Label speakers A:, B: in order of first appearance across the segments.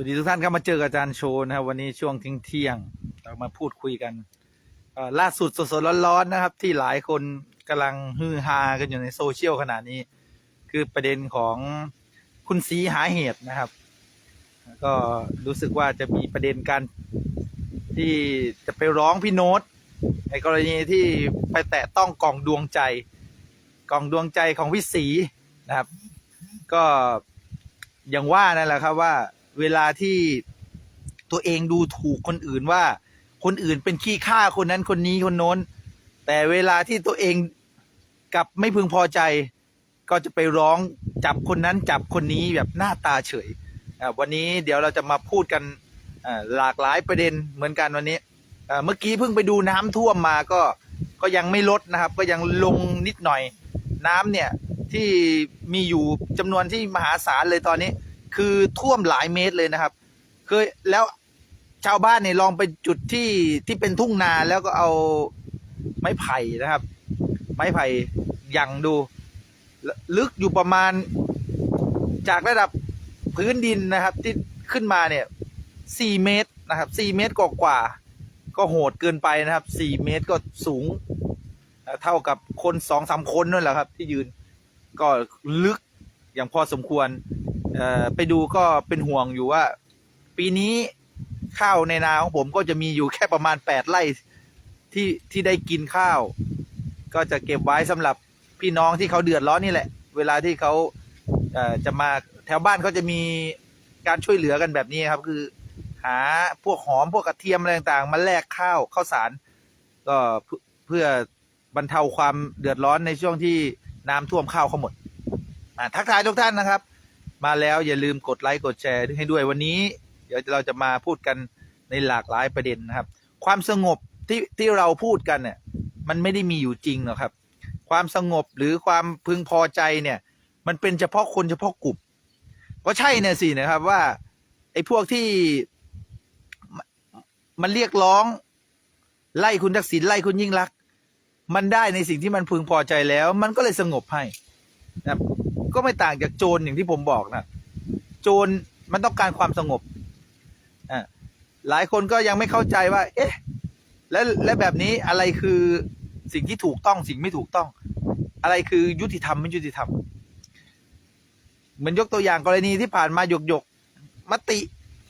A: วัสดีทุกท่านครับมาเจอกับอาจารย์โชว์นะครับวันนี้ช่วงทิ้งเที่ยงเรามาพูดคุยกันล่าสุดสดๆร้อนๆนะครับ ที่หลายคนกำลังฮือฮากันอยู่ในโซเชียลขณะนี้ คือประเด็นของคุณสีหาเหตุนะครับ ก็รู้สึกว่าจะมีประเด็นการที่จะไปร้องพี่โน้ตในกรณีที่ไปแตะต้องกล่องดวงใจกล่องดวงใจของพี่สีนะครับ ก็อย่างว่านั่นแหละครับว่า เวลาที่ตัวเองดูถูกคนอื่นว่า คนอื่นเป็นขี้ข้าคนนั้นคนนี้คนโน้น แต่เวลาที่ตัวเองกลับไม่พึงพอใจ ก็จะไปร้องจับคนนั้นจับคนนี้แบบหน้าตาเฉยวันนี้เดี๋ยวเราจะมาพูดกันหลากหลายประเด็นเหมือนกันวันนี้เมื่อกี้เพิ่งไปดูน้ำท่วมมาก็ก็ยังไม่ลดนะครับ ก็ยังลงนิดหน่อยน้ำเนี่ยที่มีอยู่จำนวนที่มหาศาลเลยตอนนี้ คือท่วมหลายเมตรเลยนะครับ เคยแล้วชาวบ้านเนี่ยลองไปจุดที่ที่เป็นทุ่งนาแล้วก็เอาไม้ไผ่นะครับ ไม้ไผ่ยังดู ลึกอยู่ประมาณจากระดับพื้นดินนะครับ ที่ขึ้นมาเนี่ยสี่เมตรนะครับสี่เมตรกว่าก็โหดเกินไปนะครับสี่เมตรก็สูง เท่ากับคนสองสามคนนั่นแหละครับ ที่ยืนก็ลึกอย่างพอสมควร ไปดูก็เป็นห่วงอยู่ว่า ปีนี้ข้าวในนาของผมก็จะมีอยู่แค่ประมาณแปดไร่ที่ที่ได้กินข้าว ก็จะเก็บไว้สำหรับพี่น้องที่เขาเดือดร้อนนี่แหละ เวลาที่เขาเจะมาแถวบ้านเขาจะมีการช่วยเหลือกันแบบนี้ครับ คือ หาพวกหอมพวกกระเทียมอะไรต่างๆมาแลกข้าวข้าวสาร ก็เพื่อบรรเทาความเดือดร้อนในช่วงที่น้ำท่วมข้าวเขาหมดทักทายทุกท่านนะครับ มาแล้วอย่าลืมกดไลค์กดแชร์ให้ด้วยวันนี้ เดี๋ยวเราจะมาพูดกันในหลากหลายประเด็นนะครับ ความสงบที่ที่เราพูดกันเนี่ยมันไม่ได้มีอยู่จริงหรอกครับ ความสงบหรือความพึงพอใจเนี่ย มันเป็นเฉพาะคนเฉพาะกลุ่มก็ใช่เนี่ยสินะครับว่าไอ้พวกที่มันเรียกร้อง ไล่คุณทักษิณไล่คุณยิ่งรัก มันได้ในสิ่งที่มันพึงพอใจแล้ว มันก็เลยสงบให้นะครับ ก็ไม่ต่างจากโจรอย่างที่ผมบอกนะโจรมันต้องการความสงบอ่าหลายคนก็ยังไม่เข้าใจว่า เอ๊ะ แล้วและแบบนี้อะไรคือสิ่งที่ถูกต้องสิ่งไม่ถูกต้อง อะไรคือยุติธรรมไม่ยุติธรรมเหมือนยกตัวอย่างกรณีที่ผ่านมาหยกหยกมติ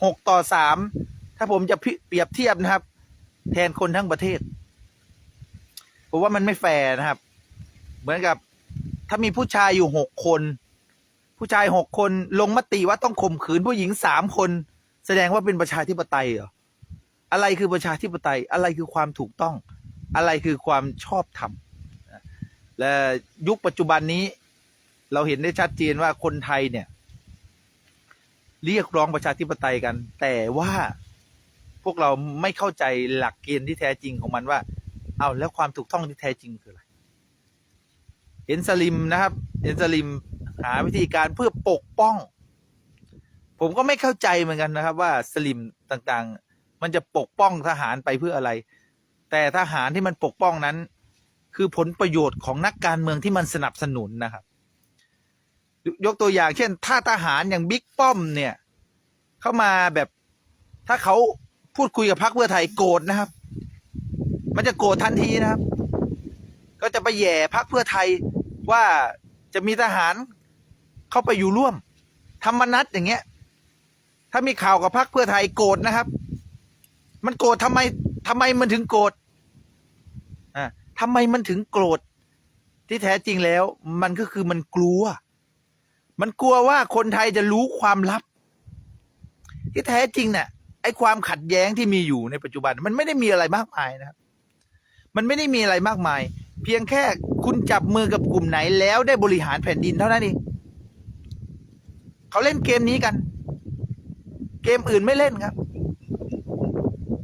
A: หกต่อสามถ้าผมจะเปรียบเทียบนะครับ แทนคนทั้งประเทศผมว่ามันไม่แฟร์นะครับ เหมือนกับ ถ้ามีผู้ชายอยู่หกคน ผู้ชายหกคนลงมติว่าต้องข่มขืนผู้หญิงสามคน แสดงว่าเป็นประชาธิปไตยเหรออะไรคือประชาธิปไตย อะไรคือความถูกต้อง อะไรคือความชอบธรรมและยุคปัจจุบันนี้ เราเห็นได้ชัดเจนว่าคนไทยเนี่ย เรียกร้องประชาธิปไตยกัน แต่ว่าพวกเราไม่เข้าใจหลักเกณฑ์ที่แท้จริงของมันว่า เอาแล้วความถูกต้องที่แท้จริงคืออะไร เห็นสลิมนะครับ เห็นสลิมหาวิธีการเพื่อปกป้อง ผมก็ไม่เข้าใจเหมือนกันนะครับ ว่าสลิมต่างๆ มันจะปกป้องทหารไปเพื่ออะไร แต่ทหารที่มันปกป้องนั้น คือผลประโยชน์ของนักการเมืองที่มันสนับสนุนนะครับ ยกตัวอย่างเช่น ถ้าทหารอย่างบิ๊กป้อมเนี่ย เข้ามาแบบถ้าเขาพูดคุยกับพรรคเพื่อไทยโกรธนะครับ มันจะโกรธทันทีนะครับ ก็จะไปแย่พรรคเพื่อไทย ว่าจะมีทหารเข้าไปอยู่ร่วม ธรรมนัตอย่างเงี้ย ถ้ามีข่าวกับพรรคเพื่อไทยโกรธนะครับ มันโกรธทำไมทำไมมันถึงโกรธอ่าทำไมมันถึงโกรธที่แท้จริงแล้ว มันก็คือมันกลัว มันกลัวว่าคนไทยจะรู้ความลับ ที่แท้จริงเนี่ยไอ้ความขัดแย้งที่มีอยู่ในปัจจุบัน มันไม่ได้มีอะไรมากมายนะครับ มันไม่ได้มีอะไรมากมาย เพียงแค่คุณจับมือกับกลุ่มไหนแล้วได้บริหารแผ่นดินเท่านั้นเองเขาเล่นเกมนี้กัน เกมอื่นไม่เล่นครับ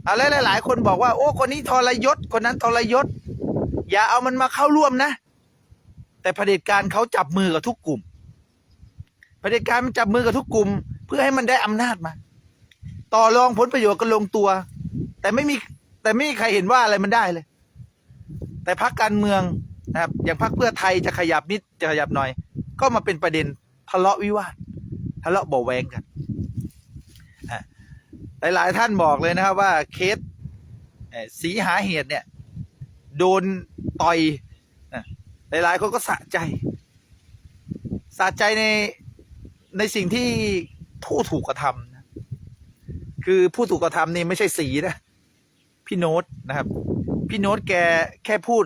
A: อะไรหลาย ๆ คนบอกว่า โอ้คนนี้ทรยศคนนั้นทรยศ อย่าเอามันมาเข้าร่วมนะ แต่เผด็จการเขาจับมือกับทุกกลุ่มเผด็จการมันจับมือกับทุกกลุ่ม เพื่อให้มันได้อำนาจมา ต่อรองผลประโยชน์กันลงตัว แต่ไม่มีแต่ไม่มีใครเห็นว่าอะไรมันได้เลย แต่พรรคการเมืองนะครับอย่างพรรคเพื่อไทยจะขยับนิดจะขยับหน่อย ก็มาเป็นประเด็นทะเลาะวิวาททะเลาะเบาแวงกันอะหลาย ๆ ท่านบอกเลยนะครับว่าเคสสีหาเหตุเนี่ย โดนต่อยนะหลาย ๆ คนก็สะใจ สะใจในในสิ่งที่ผู้ถูกกระทำนะคือผู้ถูกกระทำนี่ไม่ใช่สีนะ พี่โน้ตนะครับ พี่โน้ตแกแค่พูด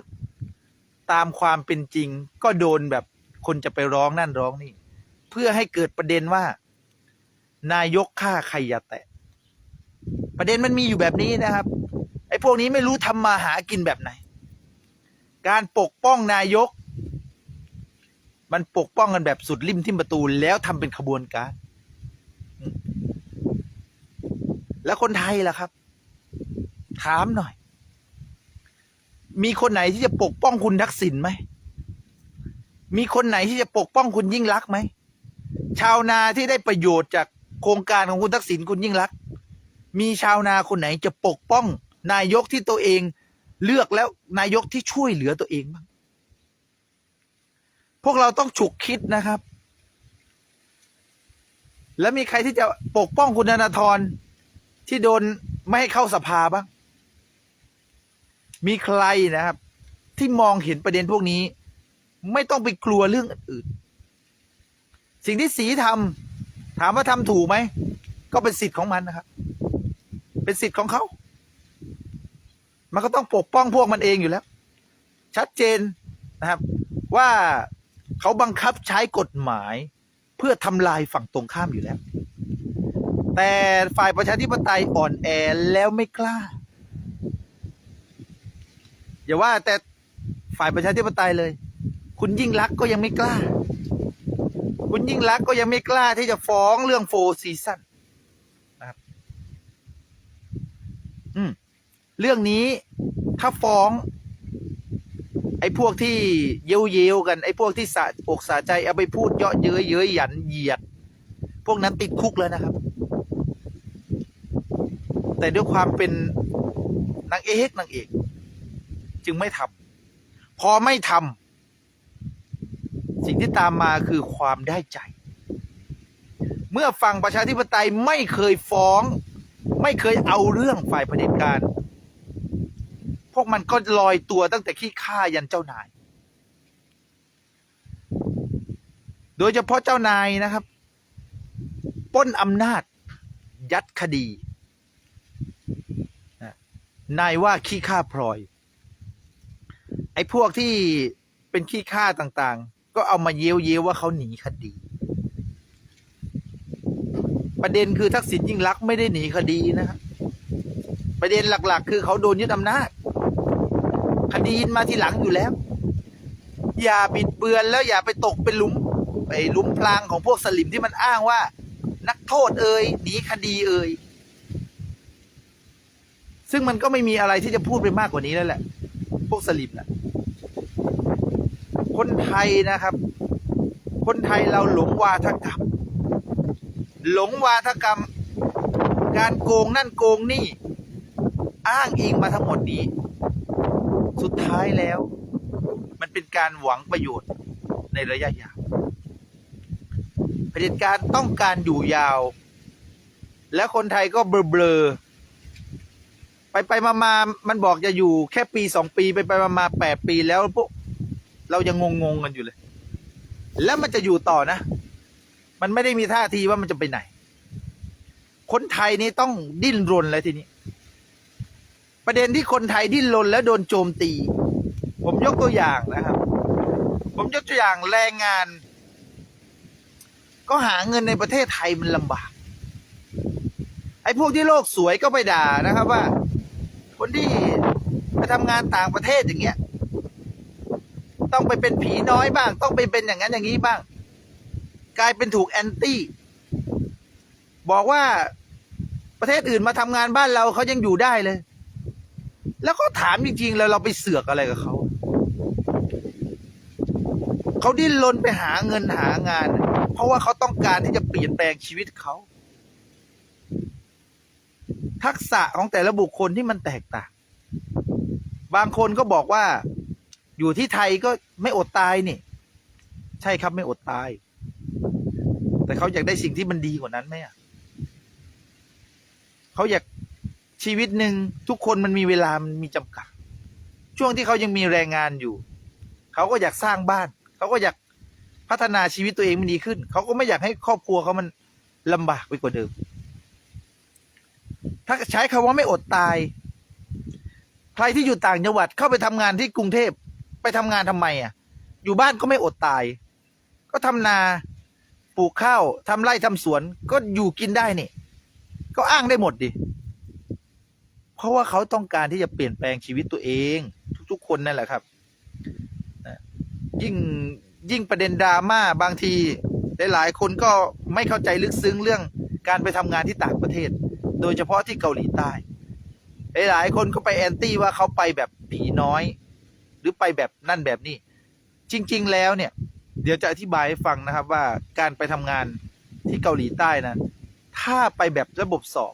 A: ตามความเป็นจริง ก็โดนแบบคนจะไปร้องนั่นร้องนี่ เพื่อให้เกิดประเด็นว่า นายกฆ่าใครอย่าแตะ ประเด็นมันมีอยู่แบบนี้นะครับ ไอ้พวกนี้ไม่รู้ทำมาหากินแบบไหน การปกป้องนายก มันปกป้องกันแบบสุดริมทิมประตูแล้วทำเป็นขบวนการ แล้วคนไทยล่ะครับ ถามหน่อย มีคนไหนที่จะปกป้องคุณทักษิณไหม มีคนไหนที่จะปกป้องคุณยิ่งรักไหม ชาวนาที่ได้ประโยชน์จากโครงการของคุณทักษิณคุณยิ่งรัก มีชาวนาคนไหนจะปกป้อง นายกที่ตัวเองเลือกแล้วนายกที่ช่วยเหลือตัวเองบ้าง พวกเราต้องฉุกคิดนะครับ แล้วมีใครที่จะปกป้องคุณธนาธรที่โดนไม่ให้เข้าสภาบ้าง มีใครนะครับ ที่มองเห็นประเด็นพวกนี้ ไม่ต้องไปกลัวเรื่องอื่น สิ่งที่สีทำถามว่าทำถูกไหม ก็เป็นสิทธิ์ของมันนะครับ เป็นสิทธิ์ของเขา มันก็ต้องปกป้องพวกมันเองอยู่แล้ว ชัดเจนนะครับ ว่าเขาบังคับใช้กฎหมาย เพื่อทำลายฝั่งตรงข้ามอยู่แล้ว แต่ฝ่ายประชาธิปไตยอ่อนแอแล้วไม่กล้า อย่าว่าแต่ฝ่ายประชาธิปไตยเลย คุณยิ่งรักก็ยังไม่กล้า คุณยิ่งรักก็ยังไม่กล้าที่จะฟ้องเรื่องโฟซีซั่นนะครับอืมเรื่องนี้ถ้าฟ้อง ไอ้พวกที่เย้ยวเยๆกัน ไอ้พวกที่สะอกสะใจเอาไปพูดเยาะเย้ยเย้ยหยันเหยียด พวกนั้นติดคุกแล้วนะครับ แต่ด้วยความเป็นนางเอกนางเอก จึงไม่ทำพอไม่ทำสิ่งที่ตามมาคือความได้ใจ เมื่อฝั่งประชาธิปไตยไม่เคยฟ้อง ไม่เคยเอาเรื่องฝ่ายเผด็จการ พวกมันก็ลอยตัวตั้งแต่ขี้ข้ายันเจ้านาย โดยเฉพาะเจ้านายนะครับป้นอำนาจ ยัดคดีนายว่าขี้ข้าพลอย อ้พวกที่เป็นขี้ข้าต่างๆ ก็เอามาเย้ยวเย้ยวว่าเขาหนีคดี ประเด็นคือทักษิณยิ่งรักไม่ได้หนีคดีนะครับประเด็นหลัก ๆ คือเขาโดนยึดอำนาจคดีมาทีหลังอยู่แล้ว อย่าบิดเบือนแล้วอย่าไปตกเป็นหลุมไปหลุมพรางของพวกสลิมที่มันอ้างว่า นักโทษเอ่ยหนีคดีเอ่ยซึ่งมันก็ไม่มีอะไรที่จะพูดไปมากกว่านี้แล้วแหละ พวกสลิมนะ คนไทยนะครับ คนไทยเราหลงวาทกรรม หลงวาทกรรม การโกงนั่นโกงนี่ อ้างอิงมาทั้งหมดนี้ สุดท้ายแล้ว มันเป็นการหวังประโยชน์ในระยะยาวเผด็จการต้องการอยู่ยาว และคนไทยก็เบลอๆไปไปมามามันบอกจะอยู่แค่ปีสองปี ไปไปมามาแปดปีแล้วพวก เรายังงงๆกันอยู่เลย แล้วมันจะอยู่ต่อนะ มันไม่ได้มีท่าทีว่ามันจะไปไหน คนไทยนี่ต้องดิ้นรนแล้วทีนี้ ประเด็นที่คนไทยดิ้นรนแล้วโดนโจมตี ผมยกตัวอย่างนะครับ ผมยกตัวอย่างแรงงาน ก็หาเงินในประเทศไทยมันลำบากไอ้พวกที่โลกสวยก็ไปด่านะครับว่า คนที่ไปทำงานต่างประเทศอย่างเงี้ย ต้องไปเป็นผีน้อยบ้าง ต้องไปเป็นอย่างนั้นอย่างนี้บ้าง กลายเป็นถูกแอนตี้บอกว่าประเทศอื่นมาทำงานบ้านเราเขายังอยู่ได้เลย แล้วก็ถามจริงๆแล้วเราไปเสือกอะไรกับเขาเขาดิ้นรนไปหาเงินหางาน เพราะว่าเขาต้องการที่จะเปลี่ยนแปลงชีวิตเขา ทักษะของแต่ละบุคคลที่มันแตกต่าง บางคนก็บอกว่า อยู่ที่ไทยก็ไม่อดตายนี่ ใช่ครับไม่อดตาย แต่เขาอยากได้สิ่งที่มันดีกว่านั้นไหมอะเขาอยากชีวิตหนึ่งทุกคนมันมีเวลามันมีจำกัด ช่วงที่เขายังมีแรงงานอยู่ เขาก็อยากสร้างบ้าน เขาก็อยากพัฒนาชีวิตตัวเองมันดีขึ้น เขาก็ไม่อยากให้ครอบครัวเขามันลำบากไปกว่าเดิม ถ้าใช้คำว่าไม่อดตาย ใครที่อยู่ต่างจังหวัดเข้าไปทำงานที่กรุงเทพ ไปทำงานทำไมอะ อยู่บ้านก็ไม่อดตาย ก็ทำนาปลูกข้าวทำไร่ทำสวน ก็อยู่กินได้นี่ ก็อ้างได้หมดดิ เพราะว่าเขาต้องการที่จะเปลี่ยนแปลงชีวิตตัวเอง ทุก ๆ คนนั่นแหละครับยิ่งยิ่งประเด็นดราม่าบางทีหลายๆคนก็ไม่เข้าใจลึกซึ้งเรื่องการไปทำงานที่ต่างประเทศ โดยเฉพาะที่เกาหลีใต้ หลายๆคนก็ไปแอนตี้ว่าเขาไปแบบผีน้อย หรือไปแบบนั่นแบบนี้ จริง ๆ แล้วเนี่ย เดี๋ยวจะอธิบายให้ฟังนะครับว่าการไปทำงานที่เกาหลีใต้นะถ้าไปแบบระบบสอบ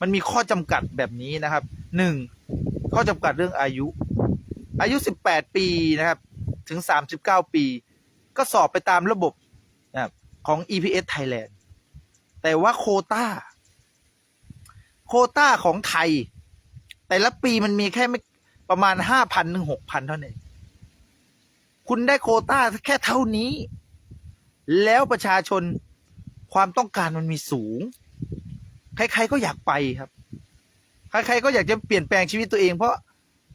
A: มันมีข้อจำกัดแบบนี้นะครับหนึ่งข้อจำกัดเรื่องอายุ อายุ 18 ปีนะครับ ถึง 39 ปี ก็สอบไปตามระบบนะครับของ EPS Thailand แต่ว่าโคตาโควตาของไทย แต่ละปีมันมีแค่ไม่ ประมาณ5,000ถึง6,000เท่านั้นเองคุณได้โคต้าแค่เท่านี้ แล้วประชาชนความต้องการมันมีสูง ใครๆก็อยากไปครับ ใครๆก็อยากจะเปลี่ยนแปลงชีวิตตัวเอง เพราะ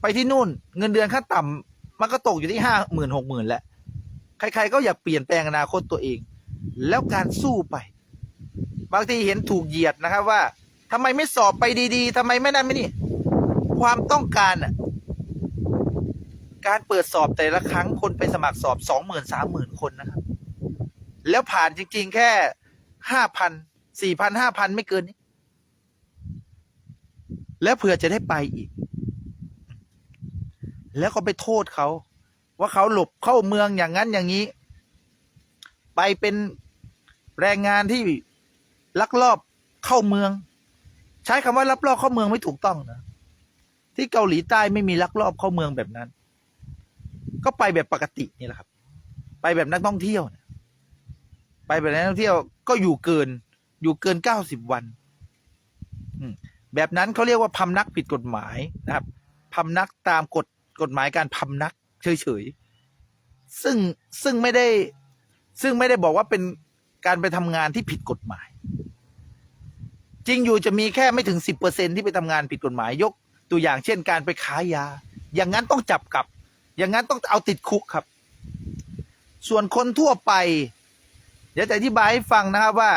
A: ไปที่นู่นเงินเดือนขั้นต่ำมันก็ตกอยู่ที่ห้าหมื่นหกหมื่นแล้ว ใครๆก็อยากเปลี่ยนแปลงอนาคตตัวเอง แล้วการสู้ไป บางทีเห็นถูกเหยียดนะครับว่าทำไมไม่สอบไปดี ๆทำไมไม่นั่นไม่นี่ ความต้องการอะ การเปิดสอบแต่ละครั้งคนไปสมัครสอบสองหมื่นสามหมื่นคนนะครับ แล้วผ่านจริง ๆ แค่ห้าพันสี่พันห้าพันไม่เกินนี้ แล้วเผื่อจะได้ไปอีก แล้วก็ไปโทษเขา ว่าเขาหลบเข้าเมืองอย่างนั้นอย่างนี้ ไปเป็นแรงงานที่ลักลอบเข้าเมือง ใช้คำว่าลักลอบเข้าเมืองไม่ถูกต้องนะที่เกาหลีใต้ไม่มีลักลอบเข้าเมืองแบบนั้น ก็ไปแบบปกตินี่แหละครับ ไปแบบนักท่องเที่ยวเนี่ยไปแบบนักท่องเที่ยวก็อยู่เกิน อยู่เกินเก้าสิบวันแบบนั้นเขาเรียกว่าพำนักผิดกฎหมายนะครับพำนักตามกฎกฎหมายการพำนักเฉยๆซึ่งซึ่งไม่ได้ซึ่งไม่ได้บอกว่าเป็นการไปทำงานที่ผิดกฎหมาย จริงอยู่จะมีแค่ไม่ถึงสิบเปอร์เซ็นที่ไปทำงานผิดกฎหมายยก ตัวอย่างเช่นการไปค้ายา อย่างนั้นต้องจับกลับ อย่างนั้นต้องเอาติดคุกครับ ส่วนคนทั่วไป เดี๋ยวจะอธิบายให้ฟังนะครับว่า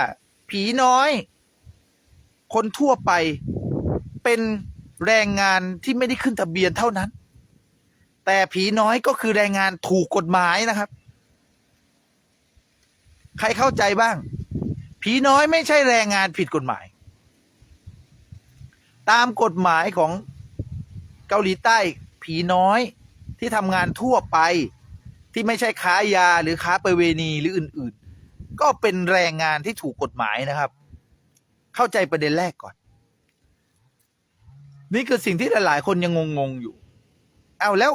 A: ผีน้อย คนทั่วไปเป็นแรงงานที่ไม่ได้ขึ้นทะเบียนเท่านั้น แต่ผีน้อยก็คือแรงงานถูกกฎหมายนะครับ ใครเข้าใจบ้าง ผีน้อยไม่ใช่แรงงานผิดกฎหมาย ตามกฎหมายของเกาหลีใต้ ผีน้อย ที่ทำงานทั่วไปที่ไม่ใช่ค้ายาหรือค้าประเวณีหรืออื่นๆ ก็เป็นแรงงานที่ถูกกฎหมายนะครับ เข้าใจประเด็นแรกก่อน นี่คือสิ่งที่หลายๆ คนยังงงๆอยู่เอาแล้ว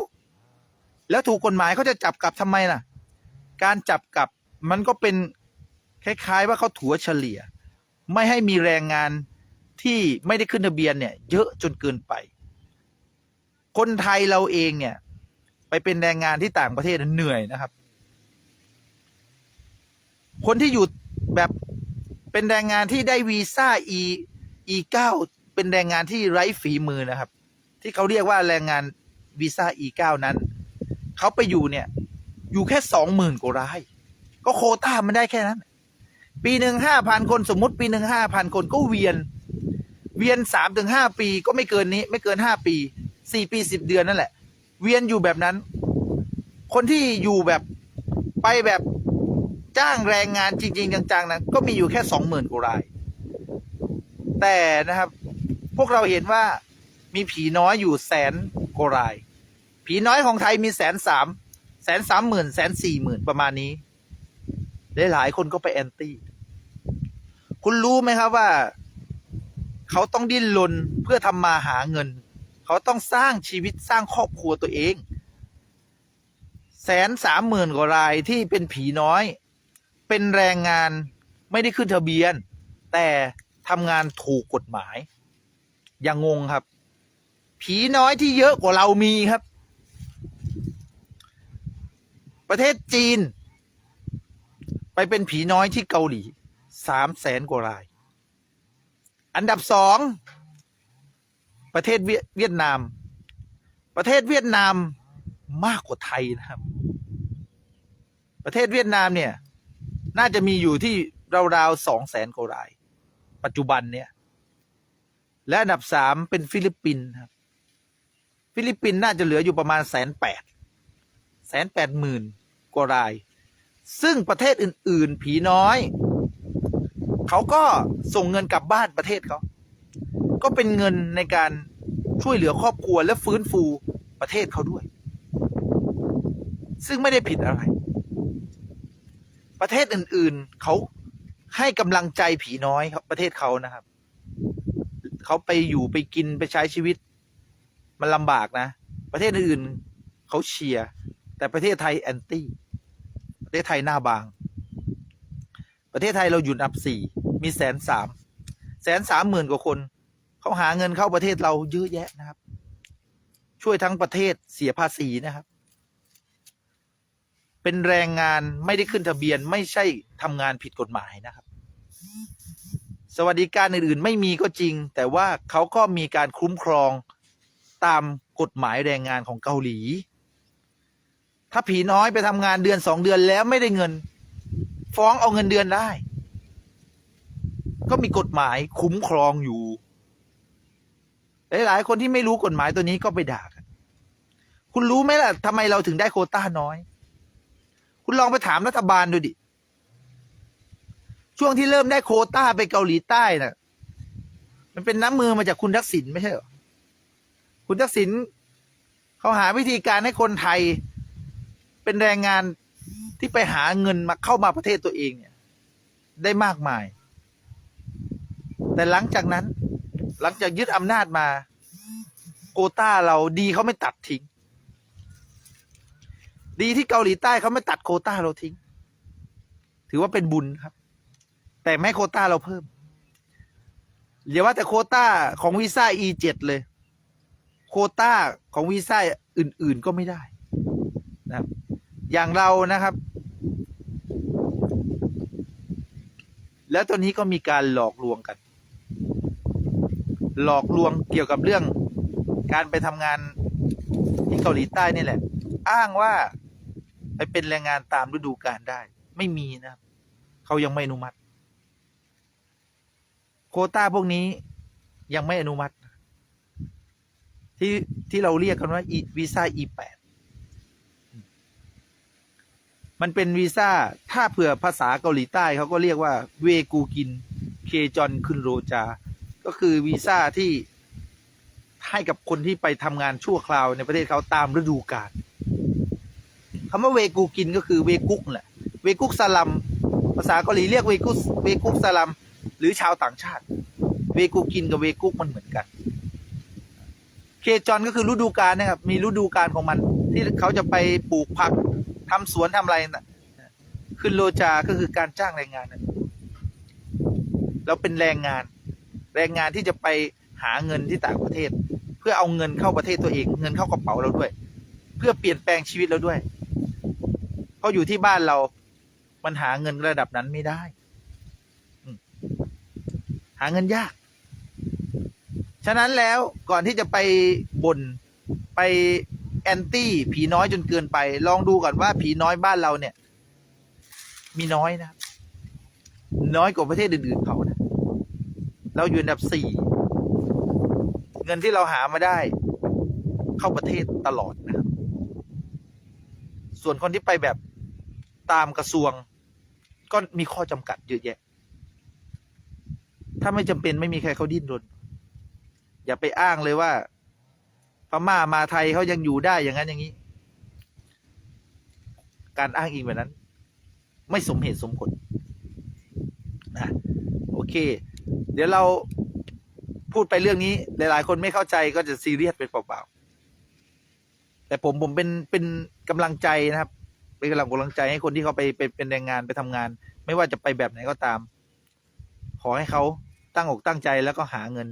A: แล้วถูกกฎหมายเขาจะจับกลับทำไมล่ะ การจับกลับมันก็เป็นคล้ายๆว่าเขาถัวเฉลี่ย ไม่ให้มีแรงงานที่ไม่ได้ขึ้นทะเบียนเนี่ย เยอะจนเกินไป คนไทยเราเองเนี่ย ไปเป็นแรงงานที่ต่างประเทศเหนื่อยนะครับ คนที่อยู่แบบเป็นแรงงานที่ได้วีซ่า E E เก้าเป็นแรงงานที่ไร้ฝีมือนะครับ ที่เขาเรียกว่าแรงงานวีซ่า E เก้านั้นเขาไปอยู่เนี่ย อยู่แค่สองหมื่นกว่าราย ก็โคต้ามันได้แค่นั้น ปีหนึ่งห้าพันคนสมมติปีหนึ่งห้าพันคนก็เวียน เวียนสามถึงห้าปีก็ไม่เกินนี้ ไม่เกินห้าปีสี่ปีสิบเดือนนั่นแหละ เวียนอยู่แบบนั้น คนที่อยู่แบบไปแบบจ้างแรงงานจริง ๆ จังๆนะก็มีอยู่แค่สองหมื่นกว่าราย แต่นะครับ พวกเราเห็นว่ามีผีน้อยอยู่แสนกว่าราย ผีน้อยของไทยมีแสนสามแสนสามหมื่นแสนสี่หมื่นประมาณนี้หลายๆคนก็ไปแอนตี้ คุณรู้ไหมครับว่า เขาต้องดิ้นรนเพื่อทำมาหาเงิน เขาต้องสร้างชีวิตสร้างครอบครัวตัวเองแสนสามหมื่นกว่ารายที่เป็นผีน้อย เป็นแรงงานไม่ได้ขึ้นทะเบียน แต่ทำงานถูกกฎหมาย อย่างงงครับ ผีน้อยที่เยอะกว่าเรามีครับ ประเทศจีน ไปเป็นผีน้อยที่เกาหลีสามแสนกว่าราย อันดับสอง ประเทศเวียดนาม ประเทศเวียดนามมากกว่าไทยนะครับ ประเทศเวียดนามเนี่ย น่าจะมีอยู่ที่ราวๆสองแสนกว่าราย ปัจจุบันเนี่ย และอันดับสามเป็นฟิลิปปินส์ครับ ฟิลิปปินส์น่าจะเหลืออยู่ประมาณแสนแปดแสนแปดหมื่นกว่าราย ซึ่งประเทศอื่น ๆ ผีน้อย เขาก็ส่งเงินกลับบ้านประเทศเขา ก็เป็นเงินในการช่วยเหลือครอบครัวและฟื้นฟูประเทศเขาด้วย ซึ่งไม่ได้ผิดอะไร ประเทศอื่น ๆ เขาให้กำลังใจผีน้อยครับประเทศเขานะครับ เขาไปอยู่ไปกินไปใช้ชีวิต มันลำบากนะ ประเทศอื่นๆเขาเชียร์แต่ประเทศไทยแอนตี้ประเทศไทยหน้าบาง ประเทศไทยเราอยู่อันดับสี่มีแสนสามแสนสามหมื่นกว่าคน เขาหาเงินเข้าประเทศเราเยอะแยะนะครับ ช่วยทั้งประเทศเสียภาษีนะครับ เป็นแรงงานไม่ได้ขึ้นทะเบียนไม่ใช่ทำงานผิดกฎหมายนะครับ สวัสดิการอื่น ๆ ไม่มีก็จริง แต่ว่าเขาก็มีการคุ้มครองตามกฎหมายแรงงานของเกาหลี ถ้าผีน้อยไปทำงานเดือนสองเดือนแล้วไม่ได้เงิน ฟ้องเอาเงินเดือนได้ ก็มีกฎหมายคุ้มครองอยู่ หลาย ๆ คนที่ไม่รู้กฎหมายตัวนี้ก็ไปด่ากันคุณรู้ไหมล่ะทำไมเราถึงได้โคต้าน้อย คุณลองไปถามรัฐบาลดูดิ ช่วงที่เริ่มได้โคต้าไปเกาหลีใต้น่ะ มันเป็นน้ำมือมาจากคุณทักษิณไม่ใช่หรอ คุณทักษิณเขาหาวิธีการให้คนไทยเป็นแรงงานที่ไปหาเงินมาเข้ามาประเทศตัวเองเนี่ย ได้มากมาย แต่หลังจากนั้น หลังจากยึดอำนาจมาโคต้าเราดีเขาไม่ตัดทิ้ง ดีที่เกาหลีใต้เขาไม่ตัดโคต้าเราทิ้ง ถือว่าเป็นบุญครับ แต่ไม่โคต้าเราเพิ่มอย่าว่าแต่โคต้าของวีซ่า E7 เลย โคต้าของวีซ่าอื่น ๆก็ไม่ได้นะครับ อย่างเรานะครับ แล้วตอนนี้ก็มีการหลอกลวงกัน หลอกลวงเกี่ยวกับเรื่อง การไปทำงานที่เกาหลีใต้นี่แหละ อ้างว่าไปเป็นแรงงานตามฤดูกาลได้ ไม่มีนะครับเขายังไม่อนุมัติ โคต้าพวกนี้ยังไม่อนุมัติ ที่ที่เราเรียกกันว่าวีซ่า E8 มันเป็นวีซ่า ถ้าเผื่อภาษาเกาหลีใต้เขาก็เรียกว่า เวกูกิน เคจอนคึนโรจา ก็คือวีซ่าที่ให้กับคนที่ไปทำงานชั่วคราวในประเทศเขาตามฤดูกาลคำว่าเวกูกินก็คือเวกุกแหละเวกุกสลัม ภาษาเกาหลีเรียกเวกุกเวกุกสลัม หรือชาวต่างชาติ เวกูกินกับเวกุกมันเหมือนกันเคจอนก็คือฤดูกาลนะครับ มีฤดูกาลของมัน ที่เขาจะไปปลูกผักทำสวนทำอะไรนะขึ้นโลจาก็คือการจ้างแรงงานนะเราเป็นแรงงาน แรงงานที่จะไปหาเงินที่ต่างประเทศ เพื่อเอาเงินเข้าประเทศตัวเอง เงินเข้ากระเป๋าเราด้วย เพื่อเปลี่ยนแปลงชีวิตเราด้วยเพราะอยู่ที่บ้านเรา มันหาเงินระดับนั้นไม่ได้หาเงินยาก ฉะนั้นแล้วก่อนที่จะไปบ่นไปแอนตี้ผีน้อยจนเกินไป ลองดูก่อนว่าผีน้อยบ้านเราเนี่ย มีน้อยนะ น้อยกว่าประเทศอื่นๆเขานะ เราอยู่อันดับสี่เงินที่เราหามาได้ เข้าประเทศตลอดนะครับ ส่วนคนที่ไปแบบตามกระทรวง ก็มีข้อจำกัดเยอะแยะ ถ้าไม่จำเป็นไม่มีใครเขาดิ้นรน อย่าไปอ้างเลยว่าพม่ามาไทยเขายังอยู่ได้อย่างนั้นอย่างนี้ การอ้างอิงแบบนั้น ไม่สมเหตุสมผลนะโอเค เดี๋ยวเราพูดไปเรื่องนี้ หลาย ๆ คนไม่เข้าใจก็จะซีเรียสเป็นเปล่าๆแต่ผมผมเป็นเป็นกำลังใจนะครับ เป็นกำลังกำลังใจให้คนที่เขาไปเป็นเป็นแรงงานไปทำงาน ไม่ว่าจะไปแบบไหนก็ตาม ขอให้เขาตั้งอกตั้งใจแล้วก็หาเงิน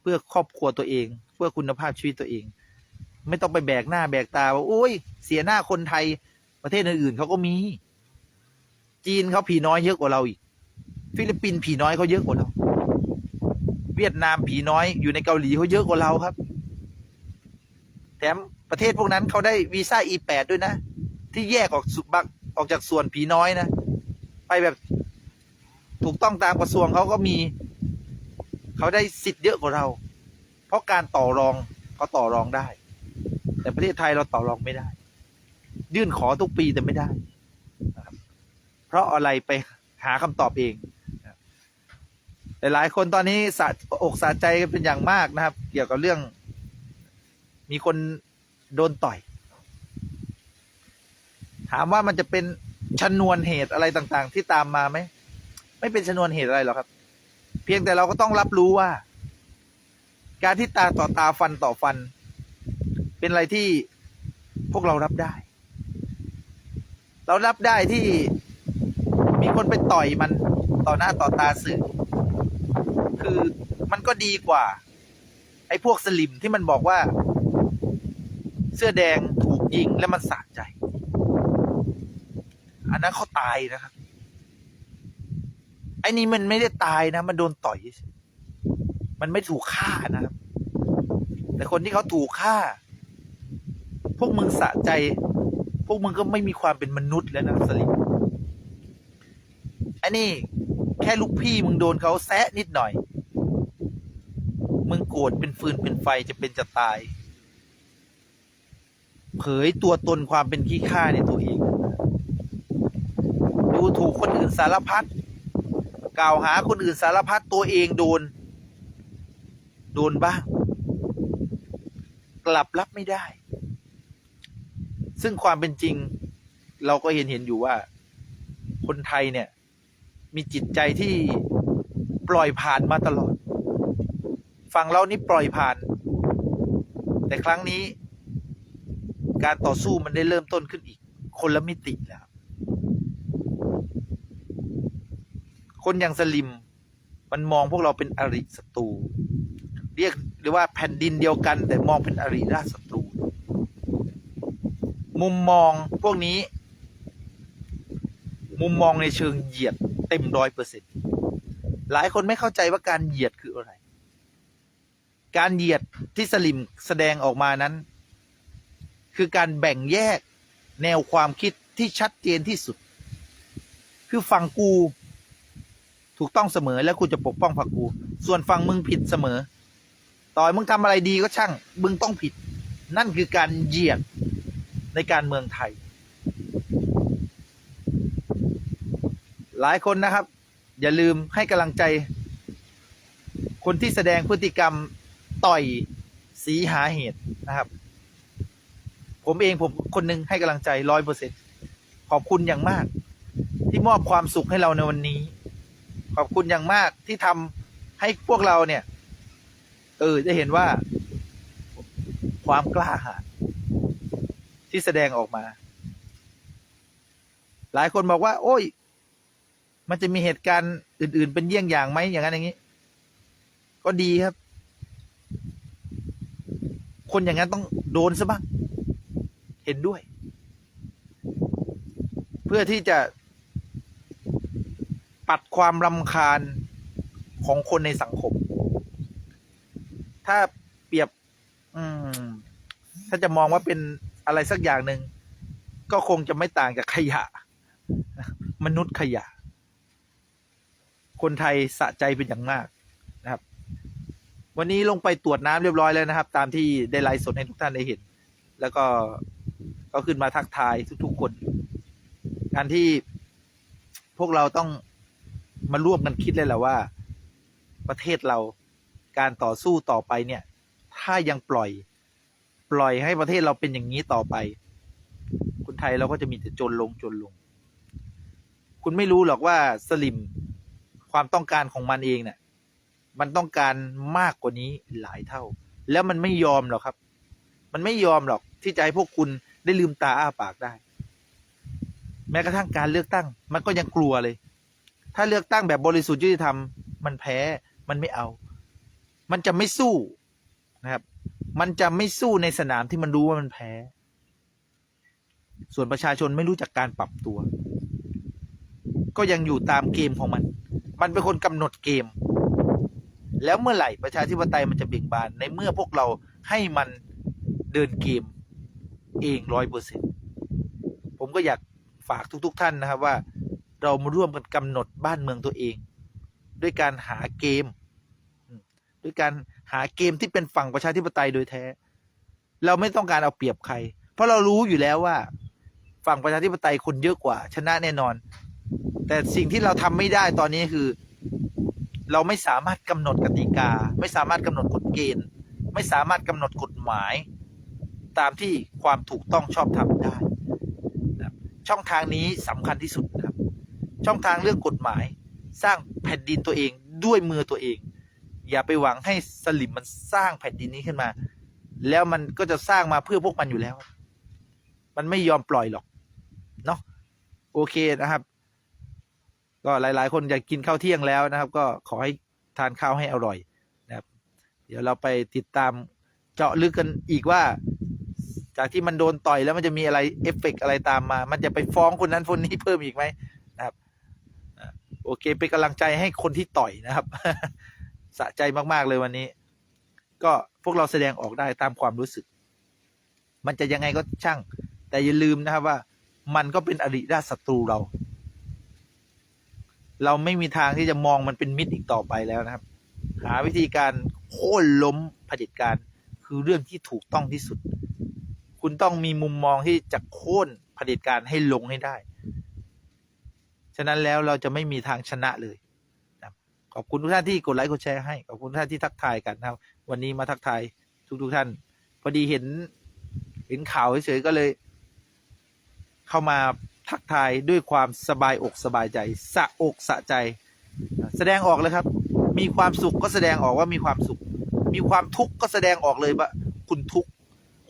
A: เพื่อครอบครัวตัวเอง เพื่อคุณภาพชีวิตตัวเอง ไม่ต้องไปแบกหน้าแบกตาว่าโอ้ย เสียหน้าคนไทยประเทศอื่นๆเขาก็มี จีนเขาผีน้อยเยอะกว่าเราอีก ฟิลิปปินส์ผีน้อยเขาเยอะกว่าเรา เวียดนามผีน้อยอยู่ในเกาหลีเขาเยอะกว่าเราครับ แถมประเทศพวกนั้นเขาได้วีซ่า E8 ด้วยนะ ที่แยกออกสุบักออกจากส่วนผีน้อยนะ ไปแบบถูกต้องตามกระทรวงเขาก็มี เขาได้สิทธิ์เยอะกว่าเรา เพราะการต่อรองเขาต่อรองได้ แต่ประเทศไทยเราต่อรองไม่ได้ ยื่นขอทุกปีแต่ไม่ได้ เพราะอะไรไปหาคำตอบเอง หลาย ๆ คนตอนนี้สะอกสะใจกันเป็นอย่างมากนะครับ เกี่ยวกับเรื่อง มีคนโดนต่อย ถามว่ามันจะเป็นชนวนเหตุอะไรต่าง ๆ ที่ตามมาไหมไม่เป็นชนวนเหตุอะไรหรอกครับ เพียงแต่เราก็ต้องรับรู้ว่า การที่ตาต่อตาฟันต่อฟัน เป็นอะไรที่พวกเรารับได้ เรารับได้ที่มีคนไปต่อยมันต่อหน้าต่อตาสื่อ คือมันก็ดีกว่า ไอ้พวกสลิมที่มันบอกว่า เสื้อแดงถูกยิงแล้วมันสะใจ อันนั้นเขาตายนะครับไอ้นี่มันไม่ได้ตายนะ มันโดนต่อย มันไม่ถูกฆ่านะครับ แต่คนที่เขาถูกฆ่า พวกมึงสะใจ พวกมึงก็ไม่มีความเป็นมนุษย์แล้วนะสลิมไอ้นี่แค่ลูกพี่มึงโดนเขาแซะนิดหน่อย มึงโกรธเป็นฟืนเป็นไฟจะเป็นจะตาย เผยตัวตนความเป็นขี้ข้าในตัวเอง ดูถูกคนอื่นสารพัดกล่าวหาคนอื่นสารพัดตัวเองโดน โดนบ้าง กลับรับไม่ได้ ซึ่งความเป็นจริง เราก็เห็นเห็นอยู่ว่า คนไทยเนี่ย มีจิตใจที่ปล่อยผ่านมาตลอด ฝั่งเรานี่ปล่อยผ่าน แต่ครั้งนี้ การต่อสู้มันได้เริ่มต้นขึ้นอีก คนละมิติแล้ว คนอย่างสลิมมันมองพวกเราเป็นอริศัตรูเรียกหรือว่าแผ่นดินเดียวกัน แต่มองเป็นอริราชศัตรู มุมมองพวกนี้ มุมมองในเชิงเหยียดเต็มร้อยเปอร์เซ็นหลายคนไม่เข้าใจว่าการเหยียดคืออะไร การเหยียดที่สลิมแสดงออกมานั้น คือการแบ่งแยกแนวความคิดที่ชัดเจนที่สุด คือฝั่งกู ถูกต้องเสมอแล้วกูจะปกป้องฝั่งกู ส่วนฝั่งมึงผิดเสมอ ต่อยมึงทำอะไรดีก็ช่าง มึงต้องผิด นั่นคือการเหยียดในการเมืองไทย หลายคนนะครับ อย่าลืมให้กำลังใจ คนที่แสดงพฤติกรรม ต่อยสีหาเหตุนะครับ ผมเองผมคนหนึ่งให้กำลังใจร้อยเปอร์เซ็นขอบคุณอย่างมาก ที่มอบความสุขให้เราในวันนี้ ขอบคุณอย่างมากที่ทำให้พวกเราเนี่ย เออจะเห็นว่า ความกล้าหาญที่แสดงออกมา หลายคนบอกว่า โอ้ย มันจะมีเหตุการณ์อื่น ๆ เป็นเยี่ยงอย่างไหมอย่างนั้นอย่างนี้ ก็ดีครับ คนอย่างนั้นต้องโดนซะบ้าง เห็นด้วย เพื่อที่จะปัดความรำคาญของคนในสังคม ถ้าเปรียบ อืม ถ้าจะมองว่าเป็นอะไรสักอย่างหนึ่ง ก็คงจะไม่ต่างจากขยะ มนุษย์ขยะ คนไทยสะใจเป็นอย่างมาก วันนี้ลงไปตรวจน้ำเรียบร้อยแล้วนะครับ ตามที่ได้ไลฟ์สดให้ทุกท่านได้เห็น แล้วก็ก็ขึ้นมาทักทายทุกๆคน การที่พวกเราต้องมาร่วมกันคิดเลยแหละว่า ประเทศเราการต่อสู้ต่อไปเนี่ย ถ้ายังปล่อย ปล่อยให้ประเทศเราเป็นอย่างนี้ต่อไป คนไทยเราก็จะมีแต่จนลงจนลง คุณไม่รู้หรอกว่าสลิมความต้องการของมันเองเนี่ย มันต้องการมากกว่านี้หลายเท่า แล้วมันไม่ยอมหรอกครับ มันไม่ยอมหรอกที่จะให้พวกคุณได้ลืมตาอ้าปากได้ แม้กระทั่งการเลือกตั้ง มันก็ยังกลัวเลย ถ้าเลือกตั้งแบบบริสุทธิ์ยุติธรรม มันแพ้มันไม่เอา มันจะไม่สู้นะครับ มันจะไม่สู้ในสนามที่มันรู้ว่ามันแพ้ ส่วนประชาชนไม่รู้จักการปรับตัว ก็ยังอยู่ตามเกมของมัน มันเป็นคนกำหนดเกม แล้วเมื่อไหร่ประชาธิปไตยมันจะเบ่งบาน ในเมื่อพวกเราให้มันเดินเกมเองร้อยเปอร์เซ็นผมก็อยากฝากทุก ๆ ท่านนะครับว่าเรามาร่วมกันกำหนดบ้านเมืองตัวเอง ด้วยการหาเกมอืมด้วยการหาเกมที่เป็นฝั่งประชาธิปไตยโดยแท้ เราไม่ต้องการเอาเปรียบใคร เพราะเรารู้อยู่แล้วว่า ฝั่งประชาธิปไตยคนเยอะกว่า ชนะแน่นอน แต่สิ่งที่เราทำไม่ได้ตอนนี้คือ เราไม่สามารถกำหนดกติกา ไม่สามารถกำหนดกฎเกณฑ์ ไม่สามารถกำหนดกฎหมาย ตามที่ความถูกต้องชอบธรรมได้นะครับช่องทางนี้สำคัญที่สุดนะครับ ช่องทางเรื่องกฎหมาย สร้างแผ่นดินตัวเองด้วยมือตัวเอง อย่าไปหวังให้สลิมมันสร้างแผ่นดินนี้ขึ้นมา แล้วมันก็จะสร้างมาเพื่อพวกมันอยู่แล้ว มันไม่ยอมปล่อยหรอกเนาะโอเคนะครับ ก็หลาย ๆ คนอยากกินข้าวเที่ยงแล้วนะครับ ก็ขอให้ทานข้าวให้อร่อยนะครับ เดี๋ยวเราไปติดตามเจาะลึกกันอีกว่า จากที่มันโดนต่อยแล้วมันจะมีอะไรเอฟเฟกต์อะไรตามมา มันจะไปฟ้องคนนั้นคนนี้เพิ่มอีกไหมนะครับโอเคเป็นกำลังใจให้คนที่ต่อยนะครับ สะใจมากๆเลยวันนี้ ก็พวกเราแสดงออกได้ตามความรู้สึก มันจะยังไงก็ช่าง แต่อย่าลืมนะครับว่า มันก็เป็นอริราชศัตรูเรา เราไม่มีทางที่จะมองมันเป็นมิตรอีกต่อไปแล้วนะครับ หาวิธีการโค่นล้มเผด็จการคือเรื่องที่ถูกต้องที่สุด คุณต้องมีมุมมองที่จะโค่นเผด็จการให้ลงให้ได้ ฉะนั้นแล้วเราจะไม่มีทางชนะเลยนะขอบคุณทุกท่านที่กดไลค์กดแชร์ให้ ขอบคุณทุกท่านที่ทักทายกันนะครับ วันนี้มาทักทายทุกๆท่าน พอดีเห็น เห็นข่าวเฉยๆก็เลย เข้ามา ทักทายด้วยความสบายอกสบายใจ สะอกสะใจ แสดงออกเลยครับ มีความสุขก็แสดงออกว่ามีความสุข มีความทุกข์ก็แสดงออกเลยว่าคุณทุกข์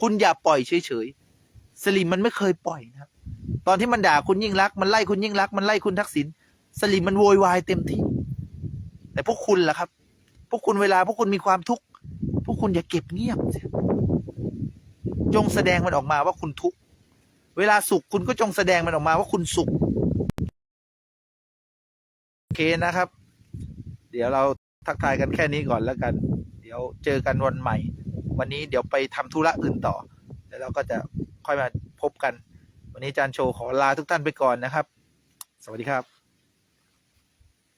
A: คุณอย่าปล่อยเฉยๆสลิมมันไม่เคยปล่อยนะครับ ตอนที่มันด่าคุณยิ่งรัก มันไล่คุณยิ่งรัก มันไล่คุณทักษิณสลิมมันโวยวายเต็มที่ แต่พวกคุณล่ะครับ พวกคุณเวลาพวกคุณมีความทุกข์พวกคุณอย่าเก็บเงียบจงแสดงมันออกมาว่าคุณทุกข์ เวลาสุขคุณก็จงแสดงมันออกมาว่าคุณสุข โอเคนะครับ เดี๋ยวเราทักทายกันแค่นี้ก่อนแล้วกัน เดี๋ยวเจอกันวันใหม่ วันนี้เดี๋ยวไปทำธุระอื่นต่อ แล้วเราก็จะค่อยมาพบกัน วันนี้อาจารย์โชว์ขอลาทุกท่านไปก่อนนะครับ สวัสดีครับ